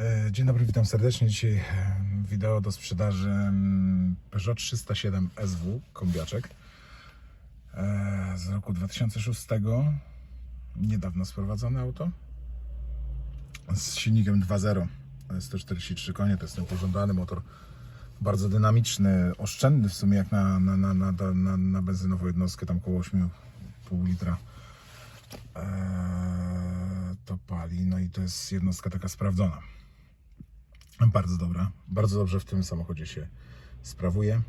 E, Dzień dobry, witam serdecznie. Dzisiaj e, wideo do sprzedaży mm, Peugeot 307 SW, kombiaczek e, z roku 2006. Niedawno sprowadzone auto z silnikiem 2.0, e, 143 konie, to jest ten pożądany motor, bardzo dynamiczny, oszczędny w sumie jak na, na, na, na, na, na benzynową jednostkę, tam około 8,5 litra to pali, no i to jest jednostka taka sprawdzona. Bardzo dobra. Bardzo dobrze w tym samochodzie się sprawuje.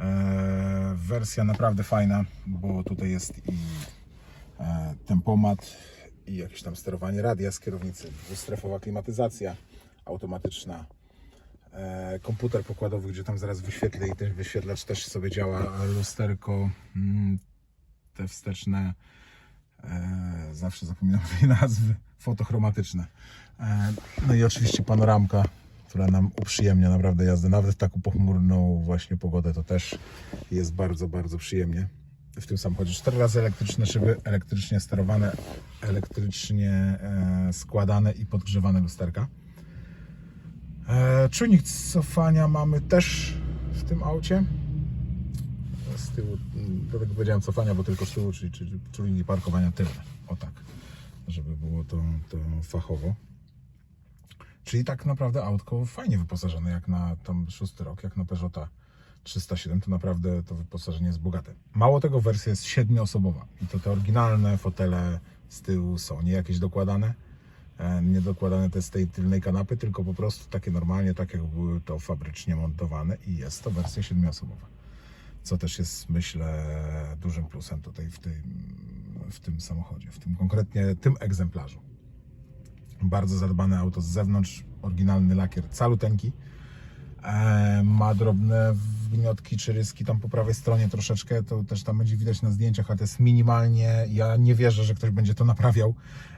Eee, wersja naprawdę fajna, bo tutaj jest i e, tempomat, i jakieś tam sterowanie radia z kierownicy, dwustrefowa klimatyzacja automatyczna, e, komputer pokładowy, gdzie tam zaraz wyświetlę i ten wyświetlacz też sobie działa, lusterko, mm, te wsteczne, e, zawsze zapominam tej nazwy, fotochromatyczne. E, no i oczywiście panoramka, która nam uprzyjemnia naprawdę jazdę, nawet w taką pochmurną właśnie pogodę, to też jest bardzo, bardzo przyjemnie w tym samochodzie. Cztery razy elektryczne szyby, elektrycznie sterowane, elektrycznie e, składane i podgrzewane lusterka. E, czujnik cofania mamy też w tym aucie. Z tyłu, dlatego powiedziałem cofania, bo tylko z tyłu, czyli, czyli czujnik parkowania tylne. O tak, żeby było to, to fachowo. Czyli tak naprawdę autko fajnie wyposażone, jak na tam szósty rok, jak na Peugeota 307, to naprawdę to wyposażenie jest bogate. Mało tego, wersja jest siedmioosobowa i to te oryginalne fotele z tyłu są, nie jakieś dokładane, e, nie dokładane te z tej tylnej kanapy, tylko po prostu takie normalnie, tak jak były to fabrycznie montowane i jest to wersja siedmioosobowa. Co też jest, myślę, dużym plusem tutaj w tym, w tym samochodzie, w tym konkretnie tym egzemplarzu bardzo zadbane auto z zewnątrz, oryginalny lakier caluteńki. E, ma drobne wgniotki czy ryski tam po prawej stronie troszeczkę, to też tam będzie widać na zdjęciach, ale to jest minimalnie. Ja nie wierzę, że ktoś będzie to naprawiał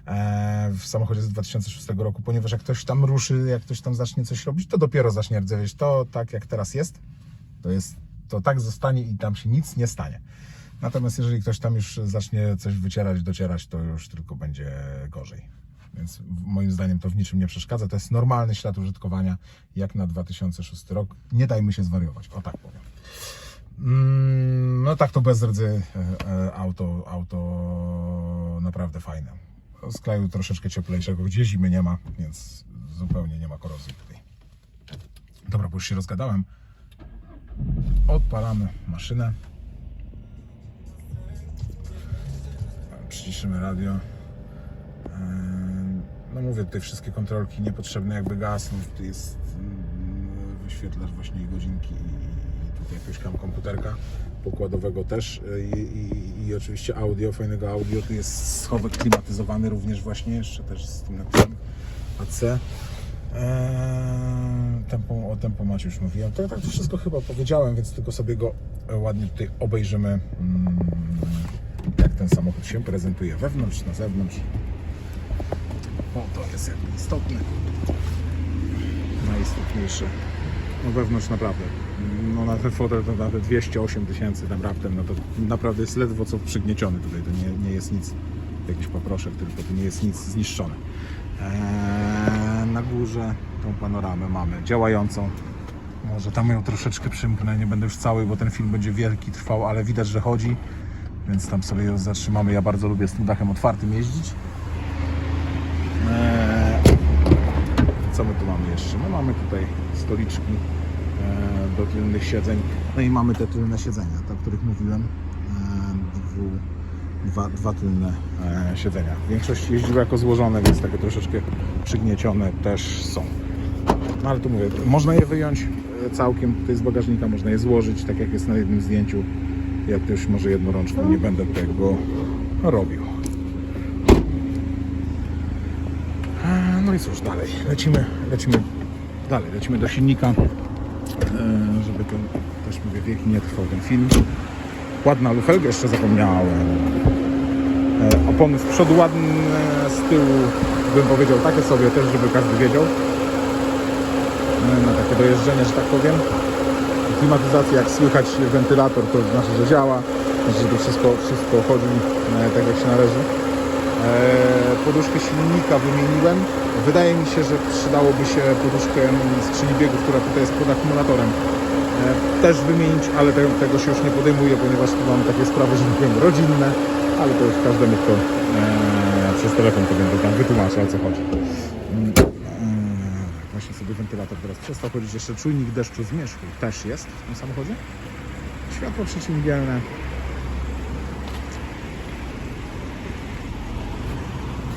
e, w samochodzie z 2006 roku, ponieważ jak ktoś tam ruszy, jak ktoś tam zacznie coś robić, to dopiero zacznie rdzewieć. To tak jak teraz jest, to jest, to tak zostanie i tam się nic nie stanie. Natomiast jeżeli ktoś tam już zacznie coś wycierać, docierać, to już tylko będzie gorzej. Więc moim zdaniem to w niczym nie przeszkadza. To jest normalny ślad użytkowania, jak na 2006 rok. Nie dajmy się zwariować, o tak powiem. Mm, No tak to bez rdzy e, e, auto, auto naprawdę fajne. Z kraju troszeczkę cieplejszego, gdzie zimy nie ma, więc zupełnie nie ma korozji tutaj. Dobra, bo już się rozgadałem. Odpalamy maszynę. Przyciszymy radio. Eee, No mówię, tutaj wszystkie kontrolki niepotrzebne jakby gasną. Tu jest mm, wyświetlacz właśnie i godzinki i tutaj jakiegoś tam komputerka pokładowego też i, i, i oczywiście audio, fajnego audio. Tu jest schowek klimatyzowany również właśnie, jeszcze też z tym napisem AC. Eee, tempo, o tempomacie już mówiłem. To tak to wszystko chyba powiedziałem, więc tylko sobie go e, ładnie tutaj obejrzymy, mm, jak ten samochód się prezentuje wewnątrz, na zewnątrz. O, to jest jakby istotne. Najistotniejsze. No wewnątrz naprawdę. No na ten fotel to nawet 208 tysięcy tam raptem, no to naprawdę jest ledwo co przygnieciony tutaj. To nie, nie jest nic, jakiś poproszek, tylko to nie jest nic zniszczone. Eee, na górze tą panoramę mamy działającą. Może tam ją troszeczkę przymknę, nie będę już cały, bo ten film będzie wielki, trwał, ale widać, że chodzi. Więc tam sobie ją zatrzymamy. Ja bardzo lubię z tym dachem otwartym jeździć. Eee, Co my tu mamy jeszcze? No mamy tutaj stoliczki e, do tylnych siedzeń. No i mamy te tylne siedzenia, o których mówiłem. E, dwu, dwa, dwa tylne siedzenia. Większość jeździła jako złożone, więc takie troszeczkę przygniecione też są. No ale tu mówię, można je wyjąć e, całkiem tutaj z bagażnika, można je złożyć, tak jak jest na jednym zdjęciu. Ja tu już może jednorączką nie będę tego robił. E, No i cóż, dalej. Lecimy, lecimy dalej, lecimy do silnika, e, żeby ten, też mówię, wieki nie trwał ten film. Ładna lufelga, jeszcze zapomniałem. E, Opony z przodu ładne, z tyłu bym powiedział takie sobie też, żeby każdy wiedział. E, Na takie dojeżdżenie, że tak powiem. Klimatyzacja, jak słychać wentylator, to znaczy, że działa. Znaczy, że to wszystko, wszystko chodzi e, tak jak się należy. Poduszkę silnika wymieniłem. Wydaje mi się, że przydałoby się poduszkę skrzyni biegów, która tutaj jest pod akumulatorem. E, Też wymienić, ale te, tego się już nie podejmuję, ponieważ tu mam takie sprawy, że tak powiem, rodzinne, ale to już każdemu, kto e, przez telefon to będzie tam wytłumaczy o co chodzi. Mm, e, Właśnie sobie wentylator teraz przestał chodzić. Jeszcze czujnik deszczu zmierzchu też jest w tym samochodzie. Światło przeciwmgielne.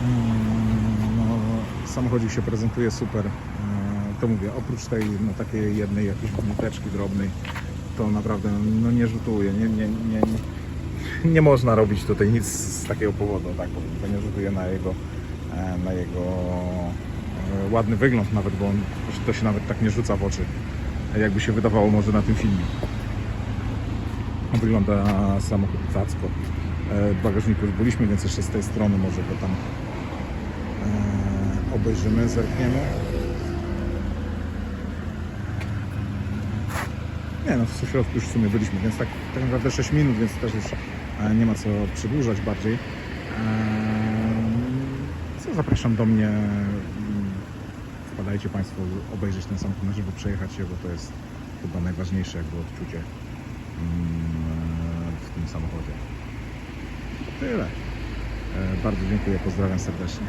Mm, No, samochodzik się prezentuje super. E, To mówię, oprócz tej no, takiej jednej jakiejś gniteczki drobnej, to naprawdę no, nie rzutuje. Nie, nie, nie, nie, można robić tutaj nic z takiego powodu, tak, bo nie rzutuje na jego, e, na jego e, ładny wygląd nawet, bo on, to się nawet tak nie rzuca w oczy, jakby się wydawało może na tym filmie. Wygląda samochód cacko. W bagażniku już byliśmy, więc jeszcze z tej strony może go tam obejrzymy, zerkniemy. Nie no, w środku już w sumie byliśmy, więc tak, tak naprawdę 6 minut, więc też już e, nie ma co przedłużać bardziej. E, Co zapraszam do mnie. mm, Wpadajcie Państwo obejrzeć ten samochód na żywo, przejechać się, bo to jest chyba najważniejsze jakby odczucie mm, w tym samochodzie. Tyle. E, Bardzo dziękuję, pozdrawiam serdecznie.